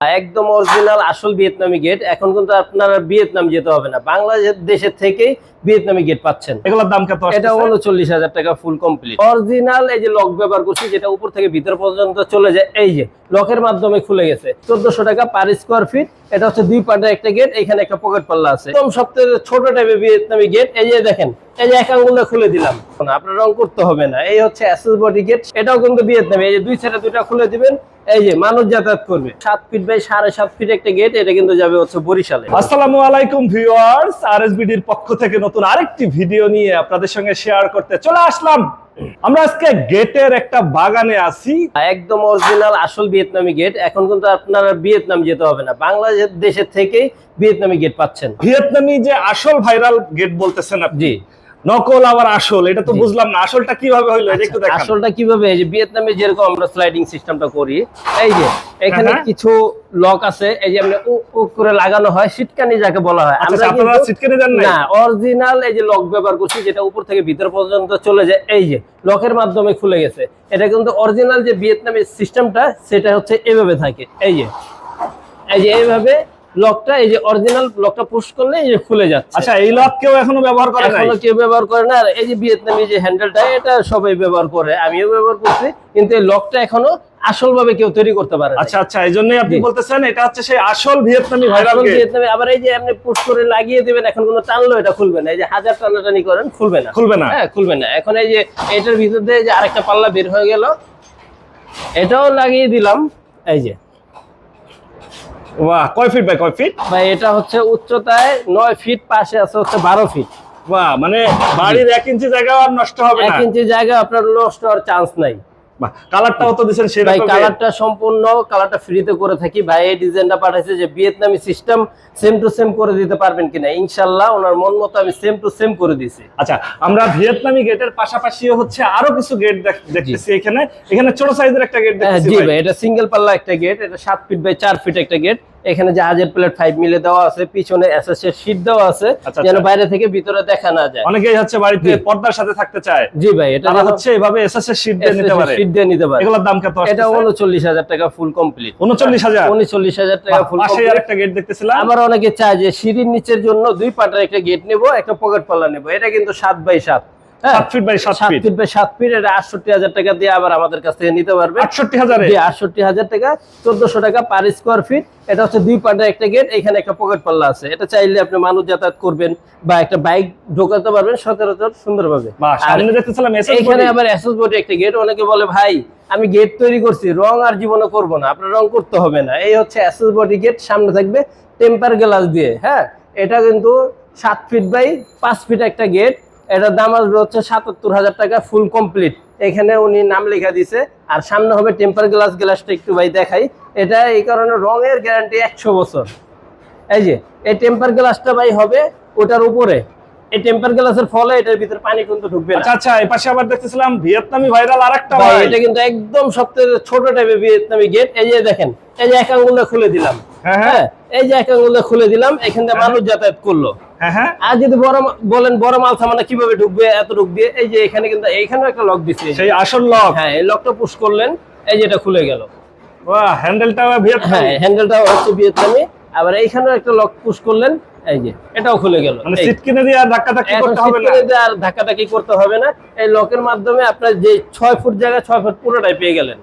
একদম অরিজিনাল আসল ভিয়েতনামি গেট এখন কিন্তু আপনারা ভিয়েতনাম যেতে হবে না। বাংলাদেশের থেকেই ভিয়েতনামি গেট পাচ্ছেন। এগুলোর দাম কত এটা? উনচল্লিশ হাজার টাকা ফুল কমপ্লিট অরিজিনাল এই যে লক ব্যবহার করছি যেটা উপর থেকে ভিতর পর্যন্ত চলে যায় এই যে লকের মাধ্যমে খুলে গেছে। চোদ্দশো টাকা পার স্কোয়ার ফিট এটা হচ্ছে দুই পাটের একটা গেট এখানে একটা পকেট পাল্লা আছে। একদম সবথেকে ছোট টাইপের ভিয়েতনামি গেট এই যে দেখেন এই যে এক খুলে দিলাম। আপনার রং করতে হবে না। এই হচ্ছে অ্যাসেস বডি গেট এটাও কিন্তু ভিয়েতনামি এই যে দুই সাইডে দুইটা খুলে দিবেন এই যে মানুষ যাতায়াত করবে। সাত ফিট বাই সাড়ে সাত ফিট একটা গেট এটা কিন্তু যাবে হচ্ছে বরিশালে। আসসালামু আলাইকুম ভিউয়ার্স আরএসবিডির পক্ষ থেকে নতুন আরেকটি ভিডিও নিয়ে আপনাদের সঙ্গে শেয়ার করতে চলে আসলাম। আমরা আজকে গেটের একটা বাগানে আছি। একদম অরিজিনাল আসল ভিয়েতনামি গেট এখন কিন্তু আপনারা ভিয়েতনাম যেতে হবে না। বাংলাদেশ দেশের থেকেই ভিয়েতনামি গেট পাচ্ছেন। ভিয়েতনামি যে আসল ভাইরাল গেট বলতেছেন আপনি। নকল আবার আসল এটা তো বুঝলাম না আসলটা কীভাবে হইল একটু দেখান। আসলটা কীভাবে এই যে ভিয়েতনামে যেরকম আমরা স্লাইডিং সিস্টেমটা করি এই যে এখানে হ্যাঁ। কিছু লক আছে এই যে আমরা উক করে লাগানো হয় সিটকানি যাকে বলা হয়। আচ্ছা আমরা আপনারা সিটকেনে দেন না অরিজিনাল এই যে লক ব্যবহার করছি যেটা উপর থেকে ভিতর পর্যন্ত চলে যায় এই যে লকের মাধ্যমে খুলে গেছে। এটা কিন্তু অরিজিনাল যে ভিয়েতনামের সিস্টেমটা সেটা হচ্ছে এভাবে থাকে এই যে এই যে এইভাবে লকটা এই যে অরিজিনাল লকটা পুশ করলে এই যে খুলে যাচ্ছে। আচ্ছা এই লক কেউ এখনও ব্যবহার করে নাই? এখনও কেউ ব্যবহার করে না। আর এই যে ভিয়েতনামি যে হ্যান্ডেলটা এটা সবাই ব্যবহার করে আমিও ব্যবহার করছি কিন্তু এই লকটা এখনও আসল ভাবে কেউ তৈরি করতে পারে আচ্ছা আচ্ছা এই জন্যই আপনি। বলতেছেন এটা হচ্ছে সেই আসল ভিয়েতনামি ভাইরাল ভিয়েতনামি আবার এই যে আপনি পুশ করে লাগিয়ে দিবেন এখন কোনো টানলো এটা খুলবে না। এই যে হাজার টানাটানি করেন খুলবে না। খুলবে না। হ্যাঁ খুলবে না। এখন এই যে এটার ভিতর দিয়ে যে আরেকটা পাল্লা বের হয়ে গেল এটাও লাগিয়ে দিলাম এই যে। বাহ কয় ফিট বাই কয় ফিট ভাই এটা হচ্ছে উচ্চতায় নয় ফিট পাশে আছে হচ্ছে বারো ফিট বাহ মানে বাড়ির এক ইঞ্চি জায়গা আর নষ্ট হবে এক ইঞ্চি জায়গা আপনার নষ্ট হওয়ার চান্স নাই। কালারটাও তো ভাই কালারটা সম্পূর্ণ কালারটা ফ্রিতে করে থাকি। ভাই এই ডিজাইনটা পাঠাইছে যে ভিয়েতনামি সিস্টেম সেম টু সেম করে দিতে পারবেন কিনা? ইনশাল্লাহ ওনার মন মতো আমি সেম টু সেম করে দিয়েছি। আচ্ছা আমরা ভিয়েতনামি গেটের পাশাপাশিও হচ্ছে আরও কিছু গেট দেখতেছি এখানে। এখানে ছোট সাইজের একটা গেট হ্যাঁ, দেখতেছি জি ভাই। এটা সিঙ্গেল পাল্লা একটা গেট এটা সাত ফিট বাই চার ফিট একটা গেট এখানে জাহাজের প্লেট ফাইভ মিলে দেওয়া আছে পিছনে শীট দেওয়া আছে আচ্ছা, যেন আচ্ছা। বাইরে থেকে ভিতরে দেখা না যায়। অনেকেই হচ্ছে বাড়িতে পর্দার সাথে থাকতে চায়। জি ভাই এটা হচ্ছে এভাবে এসএস এর শীট দিয়ে নিতে পারে। শীট দিয়ে নিতে পারে। এগুলোর দাম কত এটা উনচল্লিশ হাজার টাকা ফুল কমপ্লিট উনচল্লিশ হাজার? উনচল্লিশ হাজার টাকা ফুল পাশে আরেকটা গেট দেখতেছিলাম। আমার অনেকে চায় যে সিঁড়ির নিচের জন্য দুই পাটার একটা গেট নেব একটা পকেট পাল্লা নেব। এটা কিন্তু সাত বাই সাত হ্যাঁ সাত। Feet by feet. By feet এটা আটষট্টি হাজার টাকা দিয়ে আবার আমাদের কাছ থেকে নিতে পারবে। আটষট্টি হাজারে? আটষট্টি হাজার টাকা চোদ্দশো টাকা পার স্কোয়ার ফিট এটা হচ্ছে দুই একটা গেট এখানে একটা পকেট পাল্লা আছে। এটা চাইলে আপনি মানুষ যাতায়াত করবেন বা একটা বাইক ঢোকাতে পারবেন সচরাচর সুন্দরভাবে। এখানে আবার বোর্ডে একটা গেট অনেকে বলে ভাই আমি গেট তৈরি করছি রং আর জীবনে করব না আপনার রং করতে হবে না। এই হচ্ছে বডি গেট সামনে থাকবে টেম্পার গ্লাস দিয়ে হ্যাঁ? এটা কিন্তু সাত ফিট বাই পাঁচ ফিট একটা গেট এটার দাম আসবে হচ্ছে সাতাত্তর হাজার টাকা ফুল কমপ্লিট এখানে উনি নাম লেখা দিছে। আর সামনে হবে টেম্পার গ্লাস গ্লাসটা একটু ভাই দেখাই। এটা এই কারণে রঙের গ্যারান্টি একশো বছর। এই যে এই টেম্পার গ্লাসটা ভাই হবে ওটার উপরে। এই টেম্পার গ্লাসের ফলে এটার ভিতরে পানি কিন্তু ঢুকবে আচ্ছা আচ্ছা এই পাশে আবার দেখতেছিলাম ভিয়েতনামি ভাইরাল আরেকটা ভাই এটা কিন্তু একদম সবথেকে ছোট টাইপের ভিয়েতনামি গেট এই যে দেখেন এই যে এক আঙ্গুলে খুলে দিলাম। হ্যাঁ, হ্যাঁ। হ্যাঁ এই যে এক আঙ্গুলে খুলে দিলাম এখান থেকে মানুষ যাতায়াত করল। হ্যাঁ হ্যাঁ আর যদি বড় বলেন বড় মাল সামানা কীভাবে ঢুকবে এত ঢুক দিয়ে এই যে এখানে কিন্তু এইখানে একটা লক দিচ্ছে সেই আসল লক হ্যাঁ এই লকটা পুশ করলেন এই যে এটা খুলে গেল। বাহ হ্যান্ডেলটা ভিয়েতনামি হ্যাঁ হ্যান্ডেলটা হচ্ছে ভিয়েতনামি আবার এইখানেও একটা লক পুশ করলেন এই যে এটাও খুলে গেল। মানে। সিট কিনে দিয়ে আর ধাক্কা ধাক্কি এখন করতে হবে না। আর ধাক্কাধাক্কি করতে হবে না। এই লকের মাধ্যমে আপনার যে ছয় ফুট জায়গা ছয় ফুট পুরোটাই পেয়ে গেলেন।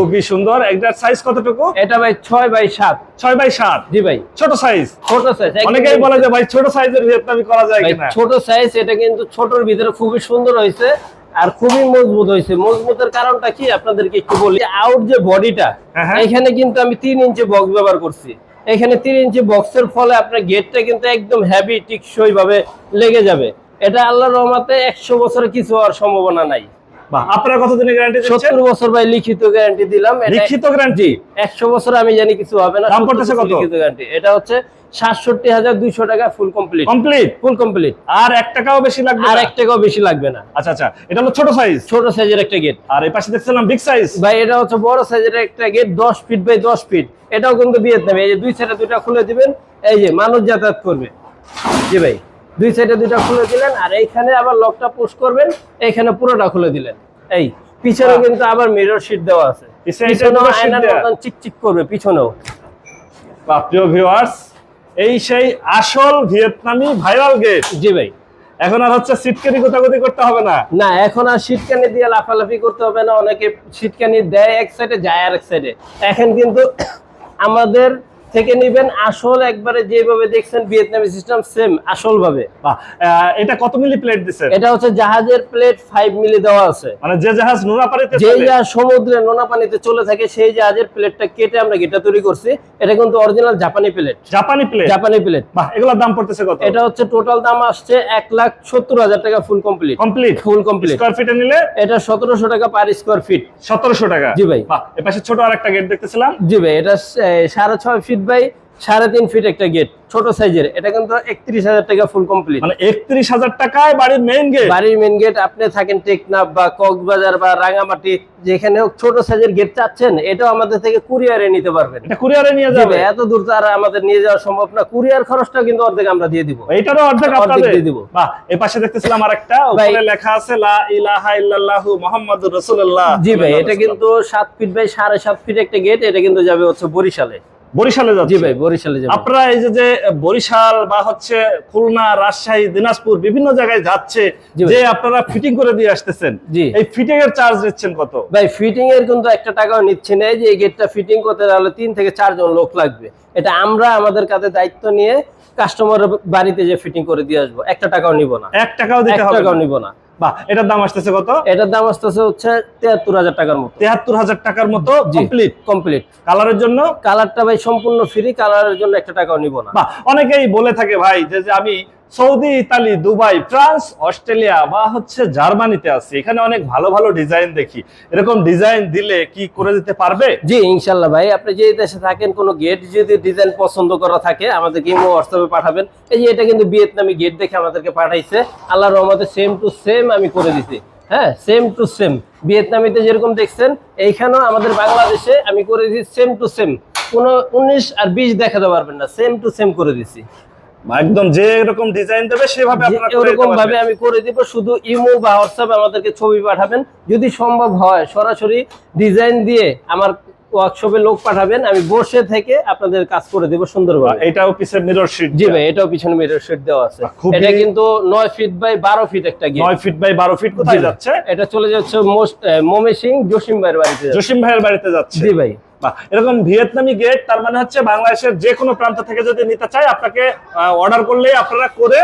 খুবই সুন্দর। এটার সাইজ কতটুকু? এটা ভাই ছয় বাই সাত। ছয় বাই সাত? জি ভাই। ছোট সাইজ ছোট সাইজ অনেকেই বলে যে ভাই ছোট সাইজের ভিয়েতনামি করা যায় কিনা? ছোট সাইজ এটা কিন্তু ছোটর ভিতরে খুবই সুন্দর হয়েছে আর খুবই মজবুত হয়েছে। মজবুতের কারণটা কি? আপনাদেরকে একটু বলি। আউট যে বডিটা হ্যাঁ, হ্যাঁ। এখানে কিন্তু আমি তিন ইঞ্চি বক্স ব্যবহার করছি। এখানে তিন ইঞ্চি বক্সের ফলে আপনার গেটটা কিন্তু একদম হ্যাভি টিকসই ভাবে লেগে যাবে। এটা আল্লাহ রহমাতে একশো বছরে কিছু হওয়ার সম্ভাবনা নাই। আপনারা কতদিনের গ্যারান্টি সত্তর বছর ভাই লিখিত গ্যারান্টি দিলাম। লিখিত গ্যারান্টি একশো বছর আমি জানি কিছু হবে না দাম পড়তেছে কত? লিখিত গ্যারান্টি এটা হচ্ছে সাতষট্টি হাজার দুইশো টাকা full complete complete full complete আর এক টাকাও বেশি লাগবে আর না? এক টাকাও বেশি লাগবে না। আচ্ছা আচ্ছা। এটা হলো ছোট সাইজ ছোট সাইজের একটা গেট আর এই পাশে দেখছিলাম বিগ সাইজ ভাই এটা হচ্ছে বড় সাইজের একটা গেট দশ ফিট বাই দশ ফিট এটাও কিন্তু এই যে দুই সাইডে দুইটা খুলে দিবেন এই যে মানুষ যাতায়াত করবে। জি ভাই। দুই সাইডে দুইটা খুলে দিলেন আর এইখানে আবার লকটা পুশ করবেন এইখানে পুরোটা খুলে দিলেন। এই পিছনে কিন্তু আবার মিরর শিট দেওয়া আছে। পিছনেও আয়নার। মতন চিকচিক করবে পিছনেও। প্রিয় ভিউয়ার্স এই সেই আসল ভিয়েতনামি ভাইরাল গেট জি ভাই। এখন আর হচ্ছে সিটকেরি কোথাগতি করতে হবে না? না এখন আর শীতকানি দিয়ে লাফালাফি করতে হবে না অনেকে শীতকানি দেয় এক সাইডে যায় আর এক সাইডে এখন কিন্তু আমাদের থেকে নিবেন। আসল একবারে যেভাবে দেখছেন ভিয়েতনামি সিস্টেম সেম আসল ভাবে এটা কত মিলি প্লেট দিচ্ছেন এটা হচ্ছে জাহাজের প্লেট ফাইভ মিলি দেওয়া আছে। মানে যে জাহাজ নোনা পানিতে যে চলে, জাহাজ সমুদ্রে নোনা পানিতে চলে থাকে সেই জাহাজের প্লেটটা কেটে আমরা গেটা তৈরি করছি। এটা কিন্তু অরিজিনাল জাপানি প্লেট জাপানি প্লেট জাপানি প্লেট বাহ এগুলোর দাম পড়তেছে কত? এটা হচ্ছে টোটাল দাম আসছে এক লাখ সত্তর হাজার টাকা full complete complete full complete square ফিটে নিলে? এটা সতেরোশো টাকা পার স্কোয়ার ফিট সতেরোশো টাকা? জি ভাই। বাহ এপাশে ছোট আরেকটা গেট দেখতেছিলাম। জি ভাই এটা এ, সাড়ে ছয় ফিট বাই সাড়ে তিন ফিট একটা গেট ছোট সাইজের এটা কিন্তু একত্রিশ হাজার টাকা ফুল কমপ্লিট মানে একত্রিশ হাজার টাকায় বাড়ির মেইন গেট বাড়ির মেন গেট আপনি থাকেন টেকনাফ বা কক্সবাজার বা রাঙামাটি যেখানে হোক ছোট সাইজের গেট চাচ্ছেন এটাও আমাদের থেকে কুরিয়ারে নিতে পারবেন। এটা কুরিয়ারে নিয়ে যাবে? এত দূর তো আর আমাদের নিয়ে যাওয়া সম্ভব না। কুরিয়ার খরচটা কিন্তু অর্ধেক আমরা দিয়ে দিব। এইটারও অর্ধেক আপনাদের? দিয়ে দিব। বাহ এই পাশে দেখতেছিলাম আরেকটা। ভাই- উপরে লেখা আছে লা ইলাহা ইল্লাল্লাহু মুহাম্মাদুর রাসূলুল্লাহ জি ভাই এটা কিন্তু সাত ফিট বাই সাড়ে সাত ফিট একটা গেট এটা কিন্তু যাবে হচ্ছে বরিশালে। বরিশালে জি ভাই বরিশালে যাবে। আপনারা এই যে বরিশাল বা হচ্ছে খুলনা রাজশাহী দিনাজপুর বিভিন্ন জায়গায় যাচ্ছে যে আপনারা ফিটিং করে দিয়ে আসতেছেন এই ফিটিং এর চার্জ নিচ্ছেন কত? ভাই ফিটিং এর কিন্তু একটা টাকাও নিচ্ছে না এই যে এই গেটটা ফিটিং করতে তাহলে তিন থেকে চারজন লোক লাগবে। এটা আমরা আমাদের কাছে দায়িত্ব নিয়ে কাস্টমার বাড়িতে যে ফিটিং করে দিয়ে আসব একটা টাকাও নিব না। এক টাকাও দিতে হবে টাকাও। নিব না। বাহ এটার দাম আসতেছে কত? এটার দাম আসতেছে হচ্ছে তেহাত্তর হাজার টাকার মতো। তেহাত্তর হাজার টাকার মতো কমপ্লিট কমপ্লিট কালারের জন্য? কালারটা ভাই সম্পূর্ণ ফ্রি কালারের জন্য একটা টাকাও নিব না। বা অনেকেই বলে থাকে ভাই যে আমি Saudi, Italy, Dubai, France, Australia বা হচ্ছে জার্মানিতে আছি। এখানে অনেক ভালো ভালো ডিজাইন দেখি। এরকম ডিজাইন দিলে কি করে দিতে পারবে? জি, ইনশাল্লাহ ভাই। আপনি যে দেশে থাকেন, কোনো গেট যদি ডিজাইন পছন্দ করা থাকে, আমাদেরকে ইমো হোয়াটসঅ্যাপে পাঠাবেন। এই যে এটা কিন্তু ভিয়েতনামি গেট দেখে আমাদেরকে পাঠাইছে। আল্লাহ রহমতে সেম টু সেম আমি করে দিছি। হ্যাঁ সেম টু সেম ভিয়েতনামিতে যেরকম দেখছেন, এইখানেও আমাদের বাংলাদেশে আমি করে দিছি সেম টু সেম কোনো উনিশ আর বিশ দেখাতে পারবেন না। সেম টু সেম করে দিছি। একদম যে এরকম ডিজাইন দেবে সেভাবে আপনারা এরকম ভাবে আমি করে দিব শুধু ইমো বা হোয়াটসঅ্যাপে আমাদেরকে ছবি পাঠাবেন। যদি সম্ভব হয় সরাসরি ডিজাইন দিয়ে আমার ওয়ার্কশপে লোক পাঠাবেন আমি বসে থেকে আপনাদের কাজ করে দেব সুন্দরভাবে। এটাও পিছের মিরর শিট জি ভাই এটাও পিছনে মিরর সেট দেওয়া আছে। এটা কিন্তু নয় ফিট বাই বারো ফিট একটা গেট নয় ফিট বাই বারো ফিট কোথায় যাচ্ছে? এটা চলে যাচ্ছে মোস্ট মমে সিং জসিম ভাইয়ের বাড়িতে। জসিম ভাইয়ের বাড়িতে যাচ্ছে। জি ভাই। এরকম ভিয়েতনামি গেট তার মানে হচ্ছে বাংলাদেশের যে কোনো প্রান্ত থেকে যদি নিতে চাই আপনাকে অর্ডার করলেই আপনারা করে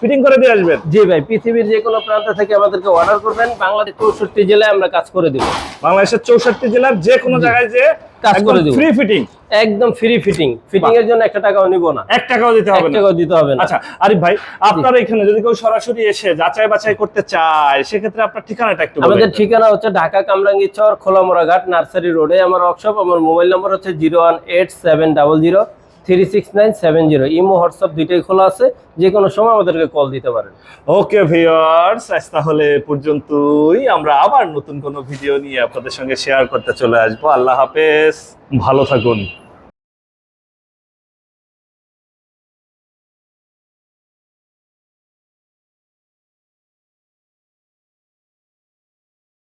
ফিটিং করে দিয়ে আসবেন। জি ভাই পৃথিবীর যে কোনো প্রান্ত থেকে আমাদেরকে অর্ডার করবেন বাংলাদেশ চৌষট্টি জেলায় আমরা কাজ করে দিব। বাংলাদেশের চৌষট্টি জেলার যে কোনো জায়গায় যে কাজ করে দিব। ফ্রি ফিটিং একদম ফ্রি ফিটিং ফিটিং এর জন্য একটা টাকাও নিব না। এক টাকাও দিতে হবে না। টাকাও দিতে হবে না। আচ্ছা আরিফ ভাই আপনার এখানে যদি কেউ সরাসরি এসে যাচাই বাছাই করতে চায় সেক্ষেত্রে আপনার ঠিকানাটা একটু বলেন। আমাদের ঠিকানা হচ্ছে ঢাকা কামরাঙ্গি চর খোলামোড়া ঘাট নার্সারি রোডে। আমার ওয়ার্কশপ আমার মোবাইল নম্বর হচ্ছে zero one eight seven double zero. Three six nine seven zero. Imo, WhatsApp দুইটাই খোলা আছে। যে কোনো সময় আমাদেরকে কল দিতে পারেন। ওকে ভিওয়ার্স আজ তাহলে পর্যন্তই। আমরা আবার নতুন কোনো ভিডিও নিয়ে আপনাদের সঙ্গে শেয়ার করতে চলে আসব। আল্লাহ হাফেজ। ভালো থাকুন।